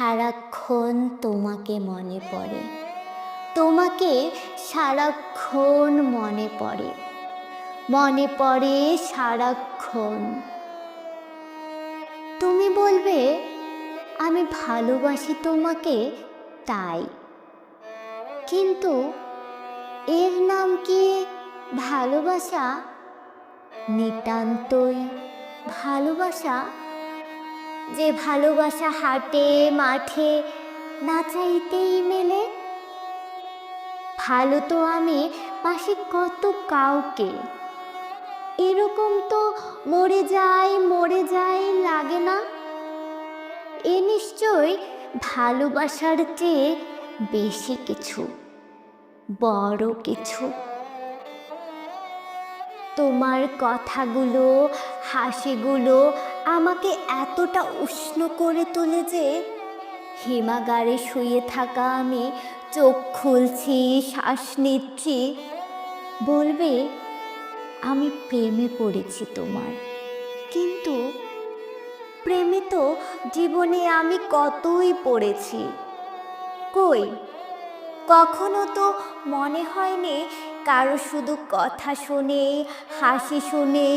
সারাক্ষণ তোমাকে মনে পড়ে। তোমাকে সারাক্ষণ মনে পড়ে। মনে পড়ে সারাক্ষণ। তুমি বলবে, আমি ভালোবাসি তোমাকে তাই। কিন্তু এর নাম কি ভালোবাসা? নিতান্তই ভালোবাসা যে ভালোবাসা হাটে, মাঠে, না চাইতেই মেলে। ভালো তো আমি, পাশে কত কাউকে। এরকম তো মরে যায় মরে যায় লাগে না। এ নিশ্চয় ভালোবাসার চেয়ে বেশি কিছু, বড় কিছু। তোমার কথাগুলো, হাসিগুলো আমাকে এতটা উষ্ণ করে তোলে যে হিমাগারে শুয়ে থাকা আমি চোখ খুলছি, শ্বাস নিচ্ছি। বলবে, আমি প্রেমে পড়েছি তোমার। কিন্তু প্রেমে তো জীবনে আমি কতই পড়েছি। কই? কখনো তো মনে হয়নি কারও শুধু কথা শুনে হাসি শুনে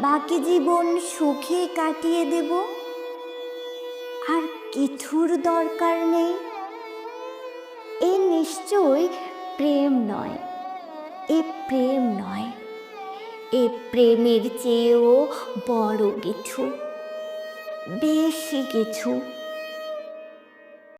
বাকি জীবন সুখে কাটিয়ে দেব? আর কিছুর দরকার নেই। এ নিশ্চয় প্রেম নয়, এ প্রেম নয়, এ প্রেমের চেয়েও বড় কিছু, বেশি কিছু।